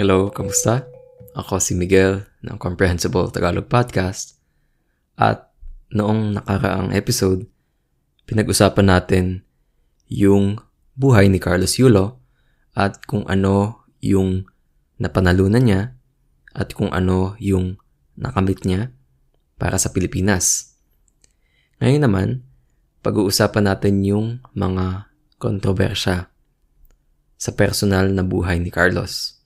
Hello, kamusta? Ako si Miguel ng Comprehensible Tagalog Podcast. At noong nakaraang episode, pinag-usapan natin yung buhay ni Carlos Yulo at kung ano yung napanalunan niya at kung ano yung nakamit niya para sa Pilipinas. Ngayon naman, pag-uusapan natin yung mga kontrobersya sa personal na buhay ni Carlos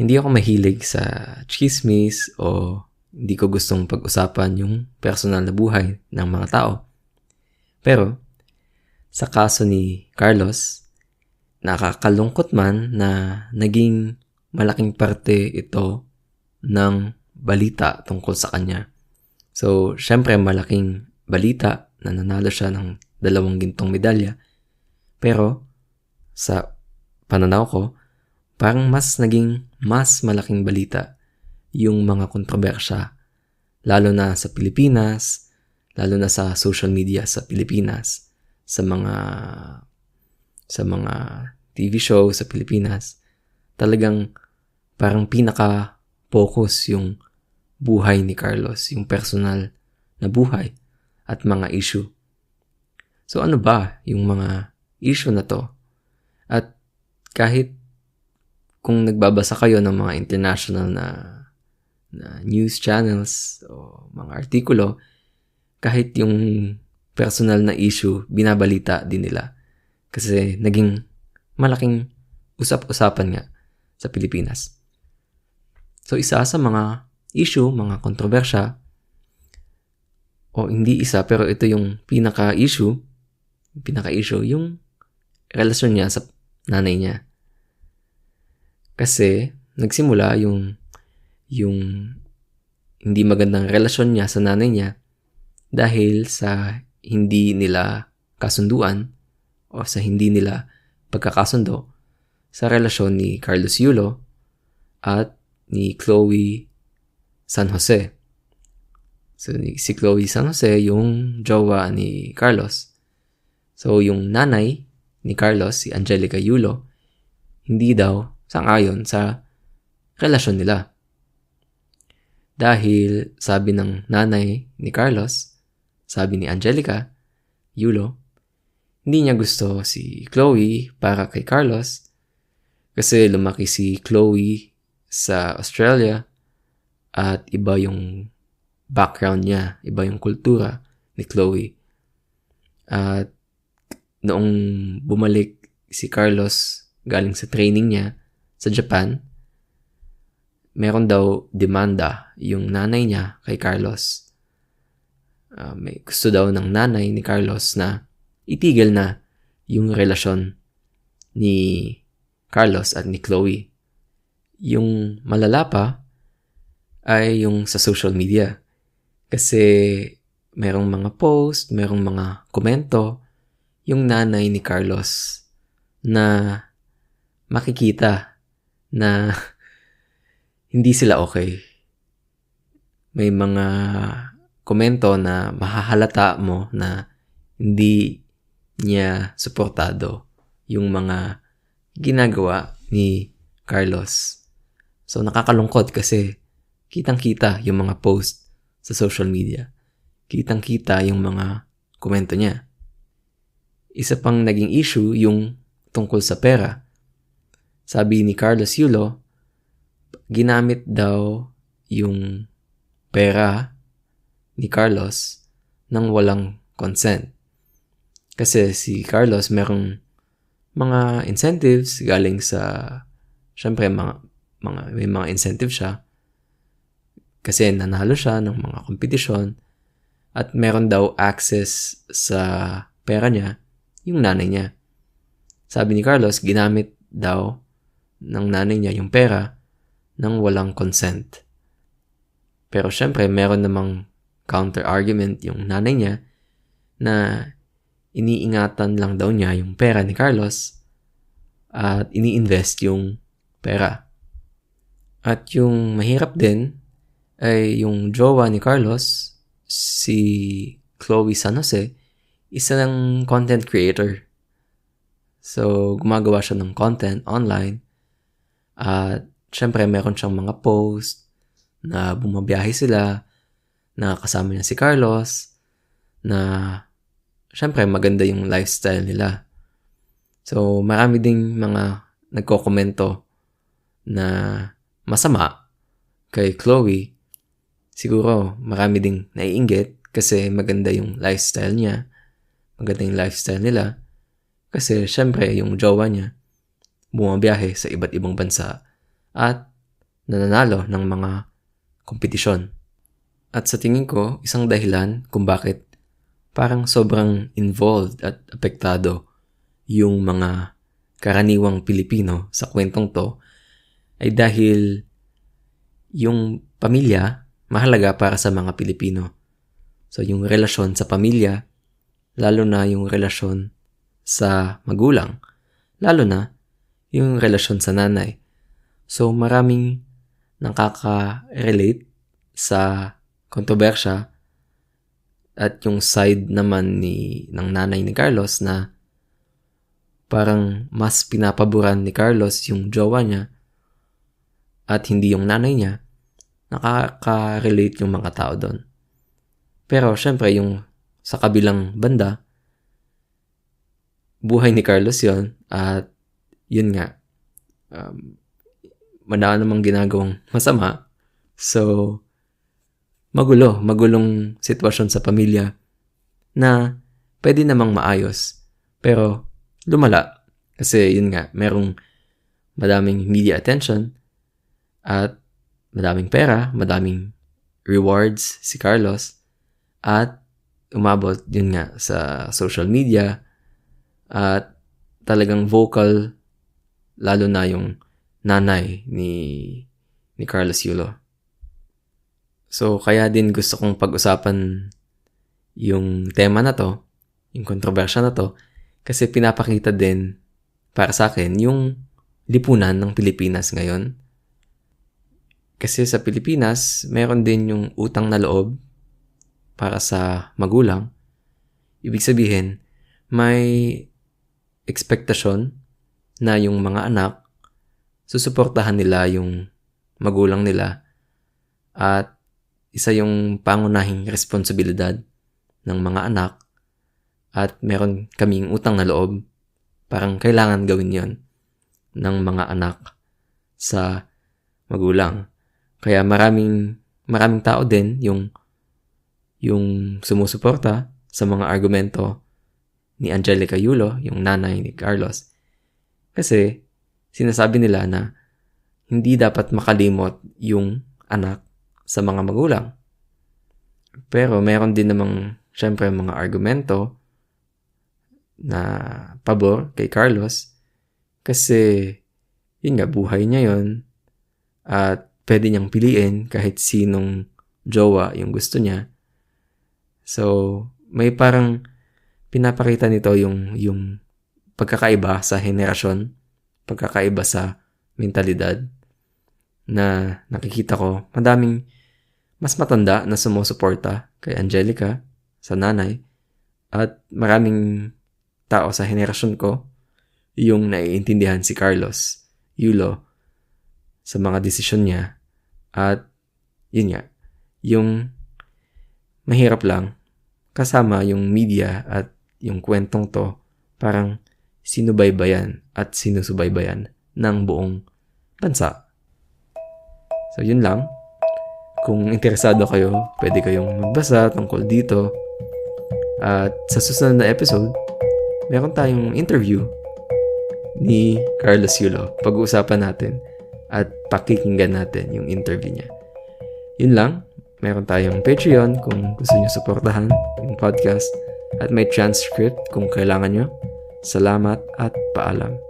hindi ako mahilig sa chismis o hindi ko gustong pag-usapan yung personal na buhay ng mga tao. Pero, sa kaso ni Carlos, nakakalungkot man na naging malaking parte ito ng balita tungkol sa kanya. So, syempre malaking balita na nanalo siya ng dalawang gintong medalya. Pero, sa pananaw ko, parang mas naging mas malaking balita yung mga kontrobersya, lalo na sa Pilipinas, lalo na sa social media sa Pilipinas, sa mga sa mga TV show sa Pilipinas, talagang parang pinaka-focus yung buhay ni Carlos, yung personal na buhay at mga issue. So ano ba yung mga issue na to? At kahit kung nagbabasa kayo ng mga international na, na news channels o mga artikulo, kahit yung personal na issue, binabalita din nila. Kasi naging malaking usap-usapan nga sa Pilipinas. So isa sa mga issue, mga kontrobersya, o hindi isa pero ito yung pinaka-issue, pinaka-issue, yung relasyon niya sa nanay niya. Kasi nagsimula yung yung hindi magandang relasyon niya sa nanay niya dahil sa hindi nila kasunduan o sa hindi nila pagkakasundo sa relasyon ni Carlos Yulo at ni Chloe San Jose. So, si Chloe San Jose, yung jowa ni Carlos. So, yung nanay ni Carlos, si Angelica Yulo, hindi daw sangayon sa relasyon nila. Dahil sabi ng nanay ni Carlos, sabi ni Angelica, Yulo, hindi niya gusto si Chloe para kay Carlos kasi lumaki si Chloe sa Australia at iba yung background niya, iba yung kultura ni Chloe. At noong bumalik si Carlos galing sa training niya, sa Japan, meron daw demanda yung nanay niya kay Carlos. Uh, may gusto daw ng nanay ni Carlos na itigil na yung relasyon ni Carlos at ni Chloe. Yung malala pa ay yung sa social media. Kasi merong mga post, merong mga komento yung nanay ni Carlos na makikita na hindi sila okay. May mga komento na mahahalata mo na hindi niya suportado yung mga ginagawa ni Carlos. So nakakalungkot kasi kitang-kita yung mga post sa social media. Kitang-kita yung mga komento niya. Isa pang naging issue yung tungkol sa pera sabi ni Carlos Yulo, ginamit daw yung pera ni Carlos nang walang consent. Kasi si Carlos merong mga incentives galing sa syempre mga mga may mga incentive siya kasi nanalo siya ng mga kompetisyon at meron daw access sa pera niya yung nanay niya. Sabi ni Carlos, ginamit daw ng nanay niya yung pera nang walang consent. Pero syempre, meron namang counter-argument yung nanay niya na iniingatan lang daw niya yung pera ni Carlos at ini-invest yung pera. At yung mahirap din ay yung jowa ni Carlos, si Chloe San Jose, isa ng content creator. So, gumagawa siya ng content online At syempre meron siyang mga post na bumabiyahe sila, na kasama niya si Carlos, na syempre maganda yung lifestyle nila. So marami ding mga nagkokomento na masama kay Chloe. Siguro marami ding naiinggit kasi maganda yung lifestyle niya. Maganda yung lifestyle nila. Kasi syempre yung jowa niya bumabiyahe sa iba't ibang bansa at nananalo ng mga kompetisyon. At sa tingin ko, isang dahilan kung bakit parang sobrang involved at apektado yung mga karaniwang Pilipino sa kwentong to ay dahil yung pamilya mahalaga para sa mga Pilipino. So yung relasyon sa pamilya, lalo na yung relasyon sa magulang, lalo na yung relasyon sa nanay. So maraming nakaka-relate sa kontrobersya at yung side naman ni ng nanay ni Carlos na parang mas pinapaboran ni Carlos yung jowa niya at hindi yung nanay niya, nakaka-relate yung mga tao doon. Pero syempre yung sa kabilang banda, buhay ni Carlos yon at yun nga, um, madami namang ginagawang masama. So, magulo, magulong sitwasyon sa pamilya na pwede namang maayos. Pero, lumala. Kasi yun nga, merong madaming media attention at madaming pera, madaming rewards si Carlos at umabot yun nga sa social media at talagang vocal lalo na yung nanay ni ni Carlos Yulo. So kaya din gusto kong pag-usapan yung tema na to, yung kontrobersya na to, kasi pinapakita din para sa akin yung lipunan ng Pilipinas ngayon. Kasi sa Pilipinas, meron din yung utang na loob para sa magulang. Ibig sabihin, may ekspektasyon na yung mga anak, susuportahan nila yung magulang nila at isa yung pangunahing responsibilidad ng mga anak at meron kaming utang na loob. Parang kailangan gawin yon ng mga anak sa magulang. Kaya maraming maraming tao din yung yung sumusuporta sa mga argumento ni Angelica Yulo, yung nanay ni Carlos, kasi sinasabi nila na hindi dapat makalimot yung anak sa mga magulang. Pero meron din namang syempre mga argumento na pabor kay Carlos kasi yun nga buhay niya yon at pwede niyang piliin kahit sinong jowa yung gusto niya. So, may parang pinapakita nito yung yung pagkakaiba sa henerasyon, pagkakaiba sa mentalidad na nakikita ko. Madaming mas matanda na sumusuporta kay Angelica sa nanay at maraming tao sa henerasyon ko yung naiintindihan si Carlos Yulo sa mga desisyon niya. At yun nga, yung mahirap lang kasama yung media at yung kwentong to parang sinubaybayan at sinusubaybayan ng buong bansa. So, yun lang. Kung interesado kayo, pwede kayong magbasa tungkol dito. At sa susunod na episode, meron tayong interview ni Carlos Yulo. Pag-uusapan natin at pakikinggan natin yung interview niya. Yun lang. Meron tayong Patreon kung gusto niyo suportahan yung podcast at may transcript kung kailangan nyo. Salamat at paalam.